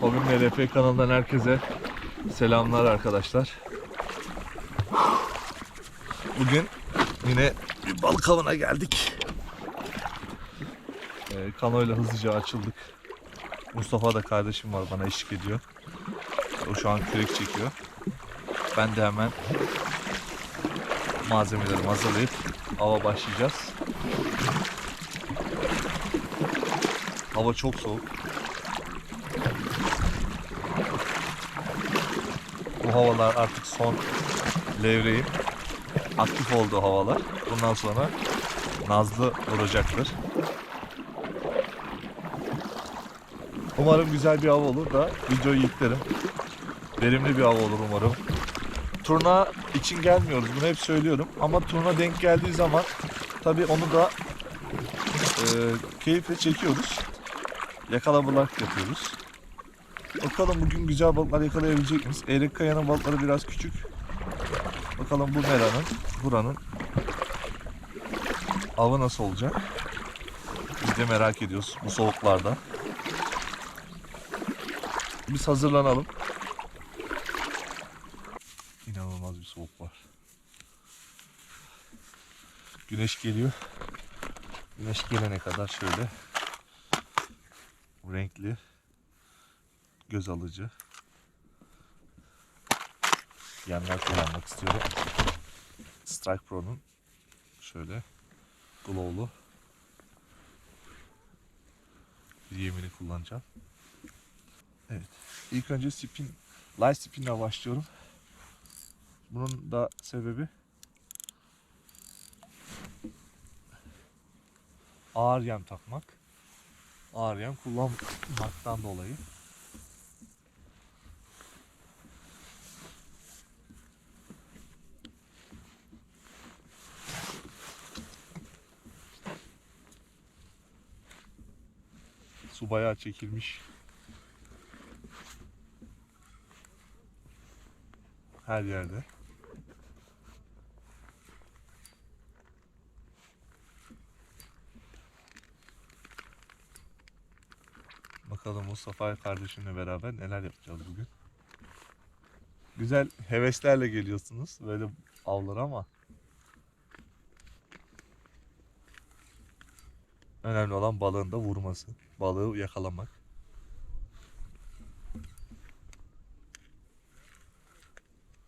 Hobim LP kanalından herkese selamlar arkadaşlar. Bugün yine bir balık avına geldik. Ee, kanoyla hızlıca açıldık. Mustafa da kardeşim var bana eşlik ediyor. O şu an kürek çekiyor. Ben de hemen malzemelerimi hazırlayıp ava başlayacağız. Hava çok soğuk. Bu havalar artık son levreğin aktif olduğu havalar. Bundan sonra Nazlı vuracaktır. Umarım güzel bir av olur da videoyu yüklerim. Verimli bir av olur umarım. Turna için gelmiyoruz bunu hep söylüyorum ama turna denk geldiği zaman tabii onu da e, keyifle çekiyoruz. Yakala bulak yapıyoruz. Bakalım bugün güzel balıklar yakalayabilecek miyiz? Eyrek Kaya'nın balıkları biraz küçük. Bakalım bu meranın, buranın avı nasıl olacak? Biz de merak ediyoruz bu soğuklarda. Biz hazırlanalım. İnanılmaz bir soğuk var. Güneş geliyor. Güneş gelene kadar şöyle renkli göz alıcı yanlar kullanmak istiyorum. Strike Pro'nun şöyle glow'lu yemini kullanacağım. Evet. İlk önce spin, light spin'le başlıyorum. Bunun da sebebi ağır yem takmak. Ağır yem kullanmaktan dolayı. Su bayağı çekilmiş. Her yerde. Bakalım Mustafa kardeşimle beraber neler yapacağız bugün. Güzel heveslerle geliyorsunuz böyle avlara ama önemli olan balığın da vurması. Balığı yakalamak.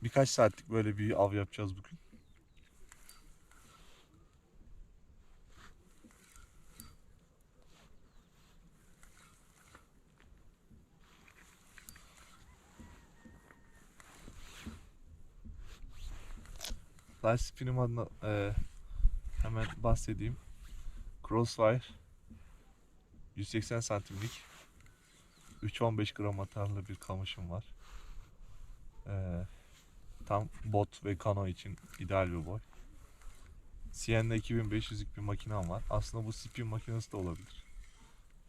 Birkaç saatlik böyle bir av yapacağız bugün. Light spin'im adına e, hemen bahsedeyim. Crossfire 180 santimlik 3-15 gram atarlı bir kamışım var. Ee, tam bot ve kano için ideal bir boy. Sienna 2500'lük bir makinem var. Aslında bu spin makinesi de olabilir.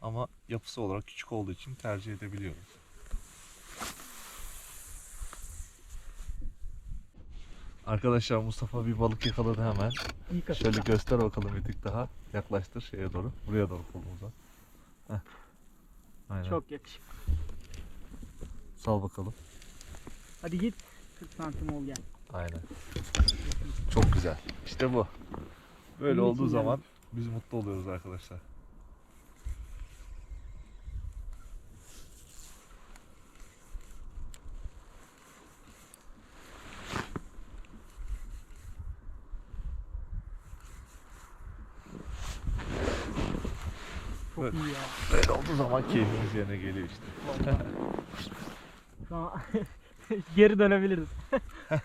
Ama yapısı olarak küçük olduğu için tercih edebiliyorum. Arkadaşlar Mustafa bir balık yakaladı hemen. Şöyle göster bakalım bir tık daha. Yaklaştır şeye doğru. Buraya doğru kolumuza. Heh. Aynen. Çok yakışık. Sal bakalım. Hadi git. 40 santim ol gel. Aynen. Çok güzel. İşte bu. Böyle Bunun olduğu için zaman biz mutlu oluyoruz arkadaşlar. Çok Evet. iyi ya. Böyle olduğu zaman keyfimiz yerine geliyor işte. An geri dönebiliriz.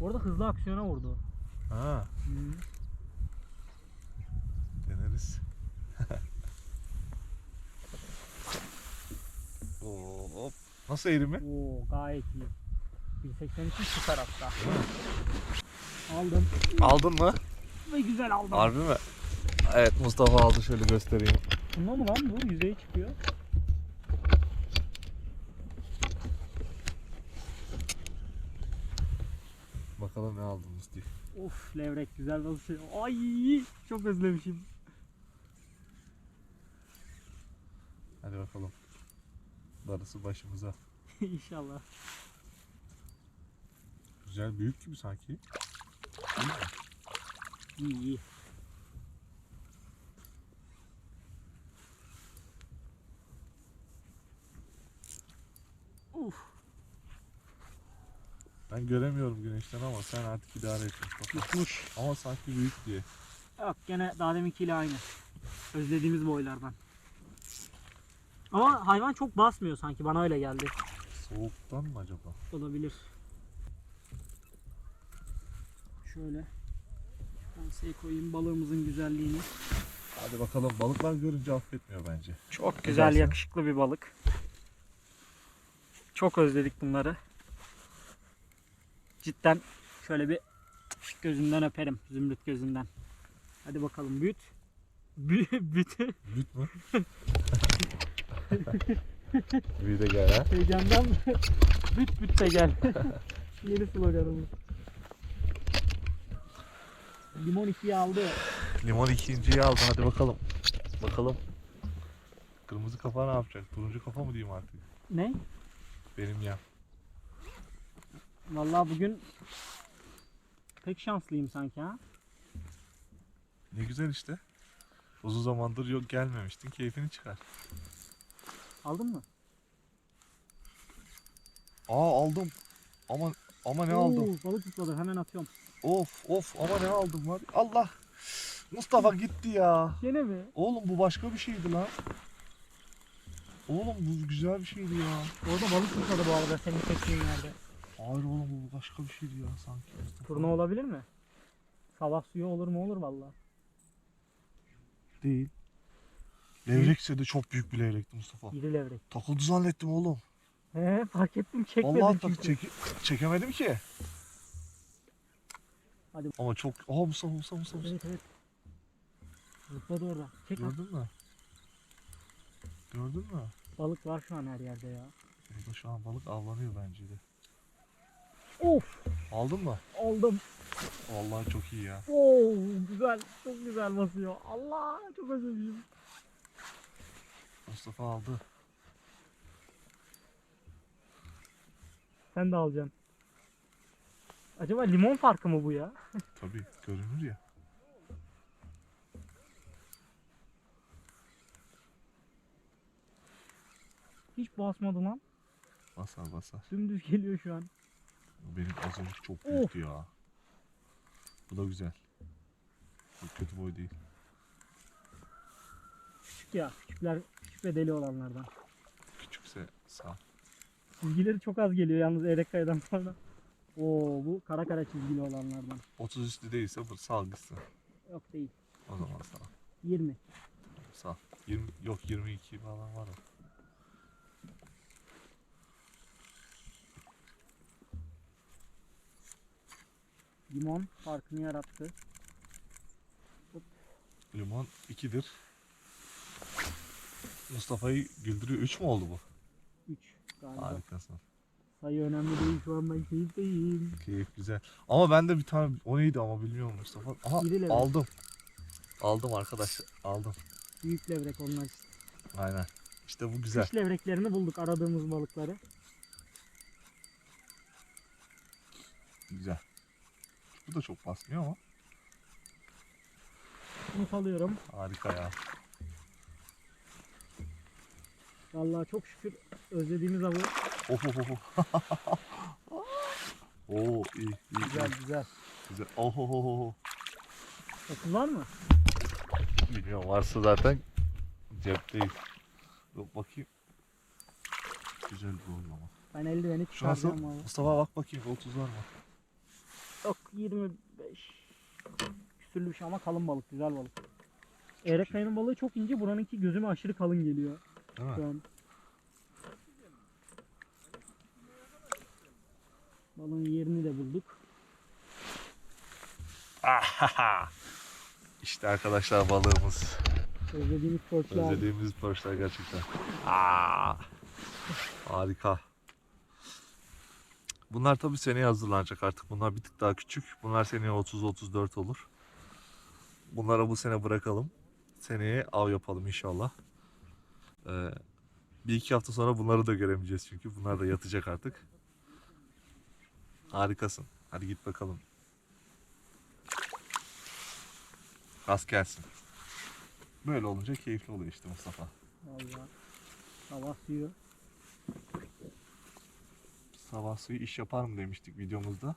Orada hızlı aksiyona vurdu. Ha, Hmm. deneriz. Oo, hop. Nasıl eğrimi? Oo gayet iyi. 182 şu tarafta. Aldım. Aldın mı? Ve güzel aldım. Harbi mi? Evet Mustafa aldı şöyle göstereyim. Bunda mı lan bu? Yüzeye çıkıyor. Bakalım ne aldın Mustafa. Of levrek güzel basıyor. Ay çok özlemişim. Hadi bakalım. Darısı başımıza. İnşallah. Güzel büyük gibi sanki. İyi iyi. Uf. Ben göremiyorum güneşten ama sen artık idare et. Ama sanki büyük diye. Yok gene daha deminkiyle aynı. Özlediğimiz boylardan. Ama hayvan çok basmıyor sanki bana öyle geldi. Soğuktan mı acaba? Olabilir. Şöyle. Penseyi koyayım balığımızın güzelliğini. Hadi bakalım balıklar görünce affetmiyor bence. Çok güzel, güzel yakışıklı bir balık. Çok özledik bunları. Cidden şöyle bir gözünden öperim. Zümrüt gözünden. Hadi bakalım büyüt. Büyü, büyütü. Büyük mü? Büyü de gel ha. Heyecandan büt büt de gel. Yeni sloganımız. Limon ikiyi aldı. Limon ikinciyi aldın hadi bakalım. Bakalım. Kırmızı kafa ne yapacak? Turuncu kafa mı diyeyim artık? Ne? Benim ya. Vallahi bugün pek şanslıyım sanki ha. Ne güzel işte. Uzun zamandır yok gelmemiştin. Keyfini çıkar. Aldın mı? Aa aldım. Ama ama ne aldım? Oo, balık tutladı hemen atıyorum. Of of ama ne aldım var. Allah. Mustafa gitti ya. Gene mi? Oğlum bu başka bir şeydi lan. Oğlum bu güzel bir şeydi ya. Orada balık tutladı bu arada senin çektiğin yerde. Hayır oğlum bu başka bir şeydi ya sanki. Turna olabilir mi? Sabah suyu olur mu olur valla. Değil. Levrekse de çok büyük bir levrekti Mustafa. İri levrek. Takıldı zannettim oğlum. He fark ettim çekmedim Vallahi çünkü. çek, çekemedim ki. Hadi. Ama çok... Aa Mustafa Mustafa Mustafa. Mustafa. Evet evet. Zıpladı orada. Çek. Gördün mü? Gördün mü? Balık var şu an her yerde ya. Burada şu an balık avlanıyor bence de. Of Aldın mı? aldım. Vallahi çok iyi ya. Oo güzel. Çok güzel basıyor. Allah çok özlemişim. Mustafa aldı. Sen de alacaksın. Acaba limon farkı mı bu ya? Tabii görünür ya. Hiç basmadı lan. Basar basar. Dümdüz geliyor şu an. Benim az önce çok büyüktü ya. Bu da güzel. Bu kötü boy değil. Küçük ya. Küçükler küçük ve deli olanlardan. Küçükse sağ. Çizgileri çok az geliyor yalnız Eyrek Kaya'dan sonra. Oo bu kara kara çizgili olanlardan. 30 üstü değilse bu gitsin. Yok değil. O zaman sağ. 20. Sağ. 20, yok 22 falan var o. Limon farkını yarattı. Limon 2'dir. Mustafa'yı güldürüyor. 3 mü oldu bu? 3 galiba. Harikasın. Sayı önemli değil şu an ben keyifliyim. Keyif güzel. Ama ben de bir tane o neydi ama bilmiyorum Mustafa. Aha İri levrek. aldım. Aldım arkadaşlar. Aldım. Büyük levrek onlar işte. Aynen. İşte bu güzel. Kış levreklerini bulduk aradığımız balıkları. Güzel. Bu da çok basmıyor ama Bunu salıyorum. harika ya. Vallahi çok şükür özlediğimiz avı. Of of of. Oo iyi iyi. Güzel güzel. güzel. Oh oh oh oh. 30 var mı? Bilmiyorum varsa zaten cepteyiz. Yok bakayım. Güzel bir oyun ama. Ben eldiveni çıkaracağım abi. Mustafa bak bakayım 30 var mı? Yok 25 küsürlü bir şey ama kalın balık güzel balık. Eyrek kayının balığı çok ince buranınki gözüme aşırı kalın geliyor Değil mi? şu an. Balığın yerini de bulduk. Ahaha. İşte arkadaşlar balığımız. Özlediğimiz porçlar. Özlediğimiz porçlar gerçekten. Aa, harika. Bunlar tabii seneye hazırlanacak artık. Bunlar bir tık daha küçük. Bunlar seneye 30-34 olur. Bunlara bu sene bırakalım. Seneye av yapalım inşallah. Ee, bir iki hafta sonra bunları da göremeyeceğiz çünkü. Bunlar da yatacak artık. Harikasın. Hadi git bakalım. Rast gelsin. Böyle olunca keyifli oluyor işte Mustafa. Vallahi. Sabah suyu. Sabah suyu iş yapar mı demiştik videomuzda.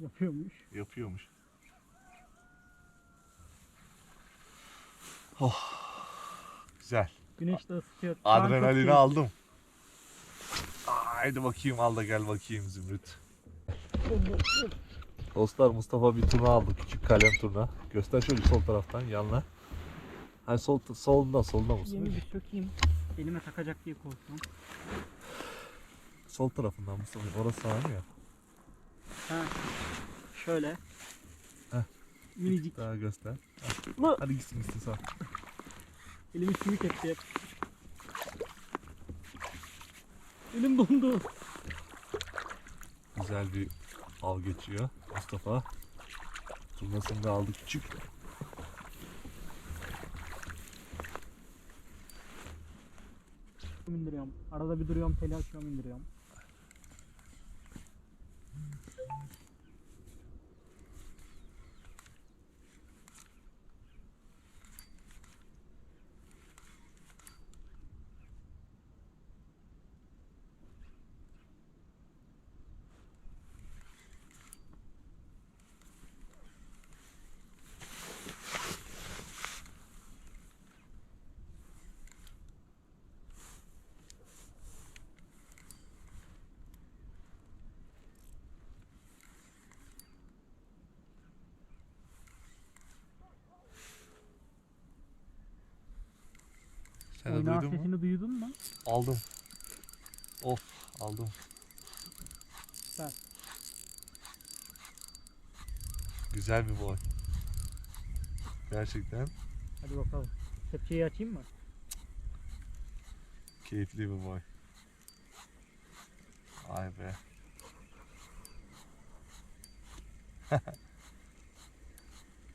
Yapıyormuş. Yapıyormuş. Oh. Güzel. Güneş de ısıtıyor. Adrenalini aldım. Haydi bakayım al da gel bakayım Zümrüt. Dostlar Mustafa bir turna aldı. Küçük kalem turna. Göster şöyle sol taraftan yanına. Hani sol solunda solunda mısın? Yemi bir sökeyim. Elime takacak diye korktum. Sol tarafından Mustafa. Orası sağ ya. Ha. Şöyle. Heh. Minicik. Daha göster. Lu. Hadi gitsin gitsin sağ. Elimi sümük etti hep. Elim dondu. Güzel bir av geçiyor Mustafa. Turnasını da aldı küçük. indiriyorum. Arada bir duruyorum, teli açıyorum, indiriyorum. Sen de duydun mu? sesini duydun mu? Aldım. Of aldım. Süper. Güzel bir boy. Gerçekten Hadi bakalım. Kepçeyi açayım mı? keyifli bir boy. Ay be.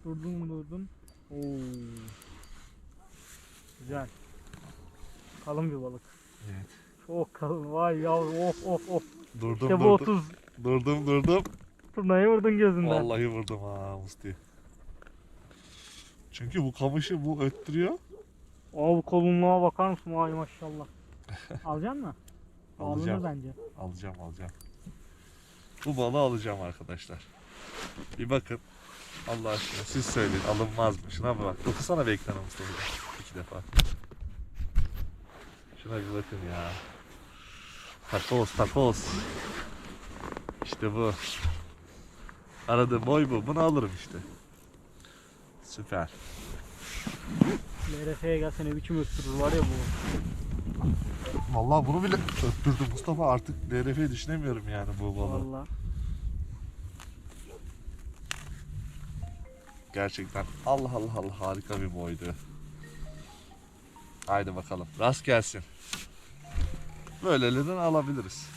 Durdum durdum. Oo. Güzel. Kalın bir balık. Evet. Çok kalın. Vay yavrum of of of. Durdum İşte durdum. 30. Durdum durdum. Turnayı vurdun gözünden. Vallahi vurdum ha Musti. Çünkü bu kamışı bu öttürüyor. Aa bu kolunluğa bakar mısın? Vay maşallah. Alacaksın mı? Alacağım. Bence. Alacağım alacağım. Bu balığı alacağım arkadaşlar. Bir bakın. Allah aşkına siz söyleyin alınmaz mı? Şuna bir bak. Dokusana bir Mustafa. İki defa. Şuna bir bakın ya. Takoz takoz. İşte bu. Aradığım boy bu. Bunu alırım işte. Süper. LRF'ye gelse ne biçim öttürür var ya bu. Vallahi bunu bile öttürdü Mustafa artık DRF'yi düşünemiyorum yani bu balığı. Valla. Gerçekten Allah Allah Allah harika bir boydu. Haydi bakalım rast gelsin. Böylelerden alabiliriz.